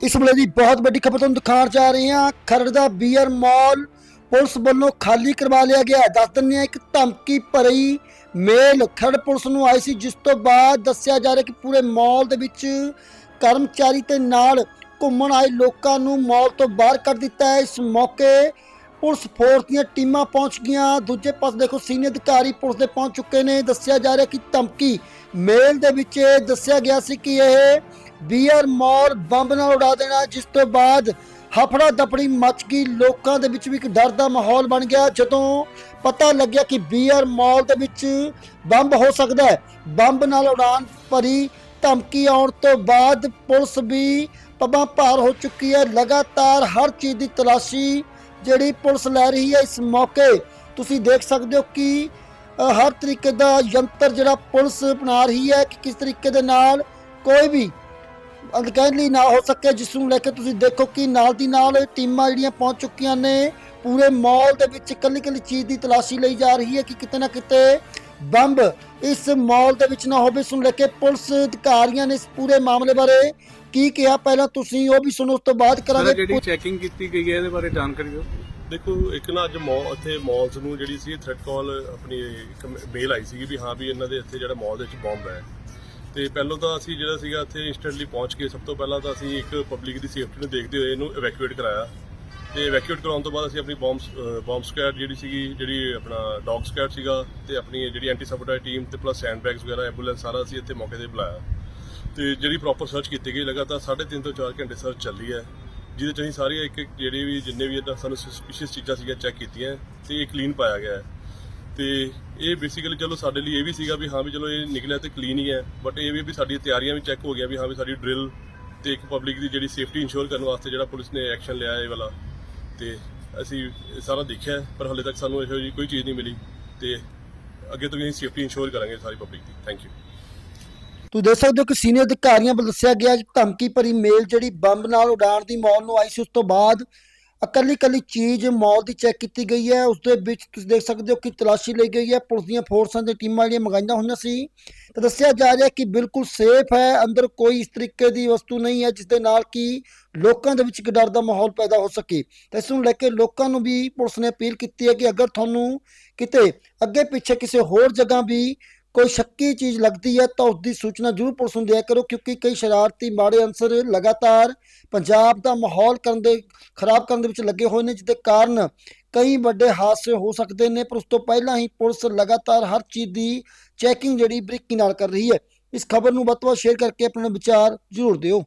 ਇਸ ਵੇਲੇ ਦੀ ਬਹੁਤ ਵੱਡੀ ਖਬਰ ਤੁਹਾਨੂੰ ਦਿਖਾਉਣ ਜਾ ਰਹੇ ਹਾਂ। ਖਰੜ ਦਾ ਬੀਅਰ ਮਾਲ ਪੁਲਿਸ ਵੱਲੋਂ ਖਾਲੀ ਕਰਵਾ ਲਿਆ ਗਿਆ ਦੱਸ ਦਿੰਦੇ ਹਾਂ, ਇੱਕ ਧਮਕੀ ਭਰੀ ਮੇਲ ਖਰੜ ਪੁਲਿਸ ਨੂੰ ਆਈ ਸੀ, ਜਿਸ ਤੋਂ ਬਾਅਦ ਦੱਸਿਆ ਜਾ ਰਿਹਾ ਕਿ ਪੂਰੇ ਮਾਲ ਦੇ ਵਿੱਚ ਕਰਮਚਾਰੀ ਤੇ ਨਾਲ ਘੁੰਮਣ ਆਏ ਲੋਕਾਂ ਨੂੰ ਮਾਲ ਤੋਂ ਬਾਹਰ ਕੱਢ ਦਿੱਤਾ ਹੈ। ਇਸ ਮੌਕੇ ਪੁਲਿਸ ਫੋਰਸ ਦੀਆਂ ਟੀਮਾਂ ਪਹੁੰਚ ਗਈਆਂ। ਦੂਜੇ ਪਾਸੇ ਦੇਖੋ, ਸੀਨੀਅਰ ਅਧਿਕਾਰੀ ਪੁਲਿਸ ਦੇ ਪਹੁੰਚ ਚੁੱਕੇ ਨੇ। ਦੱਸਿਆ ਜਾ ਰਿਹਾ ਕਿ ਧਮਕੀ ਮੇਲ ਦੇ ਵਿੱਚ ਦੱਸਿਆ ਗਿਆ ਸੀ ਕਿ ਇਹ ਬੀਅਰ ਮਾਲ ਬੰਬ ਨਾਲ ਉਡਾ ਦੇਣਾ, ਜਿਸ ਤੋਂ ਬਾਅਦ ਹਫੜਾ ਦਫੜੀ ਮਚ ਗਈ, ਲੋਕਾਂ ਦੇ ਵਿੱਚ ਵੀ ਇੱਕ ਡਰ ਦਾ ਮਾਹੌਲ ਬਣ ਗਿਆ। ਜਦੋਂ ਪਤਾ ਲੱਗਿਆ ਕਿ ਬੀਅਰ ਮਾਲ ਦੇ ਵਿੱਚ ਬੰਬ ਹੋ ਸਕਦਾ ਹੈ, ਬੰਬ ਨਾਲ ਉਡਾਨ ਭਰੀ ਧਮਕੀ ਆਉਣ ਤੋਂ ਬਾਅਦ ਪੁਲਿਸ ਵੀ ਪੱਬਾਂ ਭਾਰ ਹੋ ਚੁੱਕੀ ਹੈ। ਲਗਾਤਾਰ ਹਰ ਚੀਜ਼ ਦੀ ਤਲਾਸ਼ੀ ਜਿਹੜੀ ਪੁਲਿਸ ਲੈ ਰਹੀ ਹੈ, ਇਸ ਮੌਕੇ ਤੁਸੀਂ ਦੇਖ ਸਕਦੇ ਹੋ ਕਿ ਹਰ ਤਰੀਕੇ ਦਾ ਯੰਤਰ ਜਿਹੜਾ ਪੁਲਿਸ ਬਣਾ ਰਹੀ ਹੈ ਕਿ ਕਿਸ ਤਰੀਕੇ ਦੇ ਨਾਲ ਕੋਈ ਵੀ ਅਣਗਹਿਲੀ ਨਾ ਹੋ ਸਕੇ ਜਿਸ ਨੂੰ ਲੈ ਕੇ ਤੁਸੀਂ ਦੇਖੋ ਕਿ ਨਾਲ ਦੀ ਨਾਲ ਟੀਮਾਂ ਜਿਹੜੀਆਂ ਪਹੁੰਚ ਚੁੱਕੀਆਂ ਨੇ ਪੂਰੇ ਮਾਲ ਦੇ ਵਿੱਚ ਇਕੱਲੀ ਇਕੱਲੀ ਚੀਜ਼ ਦੀ ਤਲਾਸ਼ੀ ਲਈ ਜਾ ਰਹੀ ਹੈ ਕਿ ਕਿਤੇ ਨਾ ਕਿਤੇ ਬੰਬ ਇਸ ਮਾਲ ਦੇ ਵਿੱਚ ਨਾ ਹੋਵੇ। ਇਸ ਨੂੰ ਲੈ ਕੇ ਪੁਲਿਸ ਅਧਿਕਾਰੀਆਂ ਨੇ ਇਸ ਪੂਰੇ ਮਾਮਲੇ ਬਾਰੇ ਕੀ ਕਿਹਾ? ਪਹਿਲਾਂ ਤੁਸੀਂ ਉਹ ਵੀ ਸੁਣੋ ਉਸ ਤੋਂ ਬਾਅਦ ਸਰ ਕਰਾਂਗੇ ਜਿਹੜੀ ਚੈਕਿੰਗ ਕੀਤੀ ਗਈ ਹੈ ਇਹਦੇ ਬਾਰੇ ਜਾਣਕਾਰੀ ਦਿਓ। ਦੇਖੋ ਇੱਕ ਨਾ ਅੱਜ ਮਾਲ ਇੱਥੇ ਮਾਲਸ ਨੂੰ ਜਿਹੜੀ ਸੀ ਥ੍ਰੈਟ ਕਾਲ ਆਪਣੀ ਇੱਕ ਮੇਲ ਆਈ ਸੀਗੀ ਵੀ ਹਾਂ ਵੀ ਇਹਨਾਂ ਦੇ ਇੱਥੇ ਜਿਹੜਾ ਮਾਲ ਦੇ ਵਿੱਚ ਬੰਬ ਹੈ। ਤੇ ਪਹਿਲਾਂ ਤਾਂ ਅਸੀਂ ਜਿਹੜਾ ਸੀਗਾ ਇੱਥੇ ਇੰਸਟੈਂਟਲੀ ਪਹੁੰਚ ਕੇ ਸਭ ਤੋਂ ਪਹਿਲਾਂ ਤਾਂ ਅਸੀਂ ਇੱਕ ਪਬਲਿਕ ਦੀ ਸੇਫਟੀ ਨੂੰ ਦੇਖਦੇ ਹੋਏ ਇਹਨੂੰ ਇਵੈਕੂਏਟ ਕਰਾਇਆ। ਤੇ ਇਵੈਕੂਏਟ ਕਰਾਉਣ ਤੋਂ ਬਾਅਦ ਅਸੀਂ ਆਪਣੀ ਬੰਬ ਬੰਬ ਸਕੁਐਡ ਜਿਹੜੀ ਸੀਗੀ, ਜਿਹੜੀ ਆਪਣਾ ਡੌਗ ਸਕੁਐਡ ਸੀਗਾ ਤੇ ਆਪਣੀ ਜਿਹੜੀ ਐਂਟੀ ਸਬੋਟਾਜ ਟੀਮ ਤੇ ਪਲੱਸ ਸੈਂਡ ਬੈਗਸ ਵਗੈਰਾ ਐਂਬੂਲੈਂਸ ਸਾਰਾ ਅਸੀਂ ਇੱਥੇ ਮੌਕੇ ਤੇ ਬੁਲਾਇਆ। ਤੇ ਜਿਹੜੀ ਪ੍ਰੋਪਰ ਸਰਚ ਕੀਤੀ ਗਈ, ਲਗਾਤਾਰ 3.5 ਤੋਂ 4 ਘੰਟੇ ਸਰਚ ਚੱਲੀ ਹੈ। ਜਿਹਦੇ ਚ ਅਸੀਂ ਸਾਰੀਆਂ ਇੱਕ ਇੱਕ ਜਿਹੜੀ ਵੀ ਜਿੰਨੇ ਵੀ ਇਹਦਾ ਸਾਨੂੰ ਸਸਪੀਸ਼ੀਅਸ ਚੀਜ਼ਾਂ ਸੀਗੀਆਂ ਚੈੱਕ ਕੀਤੀਆਂ ਤੇ ਇਹ ਕਲੀਨ ਪਾਇਆ ਗਿਆ ਹੈ। ਤੇ ਇਹ ਬੇਸਿਕਲੀ ਚਲੋ ਸਾਡੇ ਲਈ ਇਹ ਵੀ ਸੀਗਾ ਵੀ ਹਾਂ ਵੀ ਚਲੋ ਇਹ ਨਿਕਲਿਆ ਤੇ ਕਲੀਨ ਹੀ ਹੈ ਬਟ ਇਹ ਵੀ ਵੀ ਸਾਡੀਆਂ ਤਿਆਰੀਆਂ ਵੀ ਚੈੱਕ ਹੋ ਗਿਆ ਵੀ ਹਾਂ ਵੀ ਸਾਡੀ ਡਰਿਲ ਤੇ ਇੱਕ ਪਬਲਿਕ ਦੀ ਜਿਹੜੀ ਸੇਫਟੀ ਇਨਸ਼ੋਰ ਕਰਨ ਵਾਸਤੇ ਜਿਹੜਾ ਪੁਲਿਸ ਨੇ ਐਕਸ਼ਨ ਲਿਆ ਇਹ ਵਾਲਾ। ਤੇ ਅਸੀਂ ਸਾਰਾ ਦੇਖਿਆ, ਪਰ ਹਲੇ ਤੱਕ ਸਾਨੂੰ ਇਹੋ ਜਿਹੀ ਕੋਈ ਚੀਜ਼ ਨਹੀਂ ਮਿਲੀ ਤੇ ਅੱਗੇ ਤੋਂ ਵੀ ਅਸੀਂ ਸੇਫਟੀ ਇੰਸ਼ੋਰ ਕਰਾਂਗੇ ਸਾਰੀ ਪਬਲਿਕ ਦੀ। ਥੈਂਕ ਯੂ ਤੁਸੀਂ ਦੇਖ ਸਕਦੇ ਹੋ ਕਿ ਸੀਨੀਅਰ ਅਧਿਕਾਰੀਆਂ ਵੱਲੋਂ ਦੱਸਿਆ ਗਿਆ ਕਿ ਧਮਕੀ ਭਰੀ ਮੇਲ ਜਿਹੜੀ ਬੰਬ ਨਾਲ ਉਡਾਣ ਦੀ ਮੌਲ ਨੂੰ ਆਈ ਸੀ, ਉਸ ਤੋਂ ਬਾਅਦ ਇਕੱਲੀ ਇਕੱਲੀ ਚੀਜ਼ ਮੌਲ ਦੀ ਚੈੱਕ ਕੀਤੀ ਗਈ ਹੈ। ਉਸ ਦੇ ਵਿੱਚ ਤੁਸੀਂ ਦੇਖ ਸਕਦੇ ਹੋ ਕਿ ਤਲਾਸ਼ੀ ਲਈ ਗਈ ਹੈ। ਪੁਲਿਸ ਦੀਆਂ ਫੋਰਸਾਂ ਦੀਆਂ ਟੀਮਾਂ ਜਿਹੜੀਆਂ ਮੰਗਾਈਆਂ ਹੋਈਆਂ ਸੀ। ਤਾਂ ਦੱਸਿਆ ਜਾ ਰਿਹਾ ਕਿ ਬਿਲਕੁਲ ਸੇਫ ਹੈ। ਅੰਦਰ ਕੋਈ ਇਸ ਤਰੀਕੇ ਦੀ ਵਸਤੂ ਨਹੀਂ ਹੈ, ਜਿਸ ਦੇ ਨਾਲ ਕਿ ਲੋਕਾਂ ਦੇ ਵਿੱਚ ਇੱਕ ਡਰ ਦਾ ਮਾਹੌਲ ਪੈਦਾ ਹੋ ਸਕੇ। ਤਾਂ ਇਸ ਨੂੰ ਲੈ ਕੇ ਲੋਕਾਂ ਨੂੰ ਵੀ ਪੁਲਿਸ ਨੇ ਅਪੀਲ ਕੀਤੀ ਹੈ ਕਿ ਅਗਰ ਤੁਹਾਨੂੰ ਕਿਤੇ ਅੱਗੇ ਪਿੱਛੇ ਕਿਸੇ ਹੋਰ ਜਗ੍ਹਾ ਵੀ ਕੋਈ ਸ਼ੱਕੀ ਚੀਜ਼ ਲੱਗਦੀ ਹੈ ਤਾਂ ਉਸ ਦੀ ਸੂਚਨਾ ਜ਼ਰੂਰ ਪੁਲਿਸ ਨੂੰ ਦਿਆ ਕਰੋ, ਕਿਉਂਕਿ ਕਈ ਸ਼ਰਾਰਤੀ ਮਾੜੇ ਅਨਸਰ ਲਗਾਤਾਰ ਪੰਜਾਬ ਦਾ ਮਾਹੌਲ ਕਰਨ ਦੇ, ਖਰਾਬ ਕਰਨ ਦੇ ਵਿੱਚ ਲੱਗੇ ਹੋਏ ਨੇ ਜਿਹਦੇ ਕਾਰਨ ਕਈ ਵੱਡੇ ਹਾਦਸੇ ਹੋ ਸਕਦੇ ਨੇ, ਪਰ ਉਸ ਤੋਂ ਪਹਿਲਾਂ ਹੀ ਪੁਲਿਸ ਲਗਾਤਾਰ ਹਰ ਚੀਜ਼ ਦੀ ਚੈਕਿੰਗ ਜਿਹੜੀ ਬਰੀਕੀ ਨਾਲ ਕਰ ਰਹੀ ਹੈ। ਇਸ ਖਬਰ ਨੂੰ ਵੱਧ ਤੋਂ ਵੱਧ ਸ਼ੇਅਰ ਕਰਕੇ ਆਪਣੇ ਵਿਚਾਰ ਜ਼ਰੂਰ ਦਿਓ।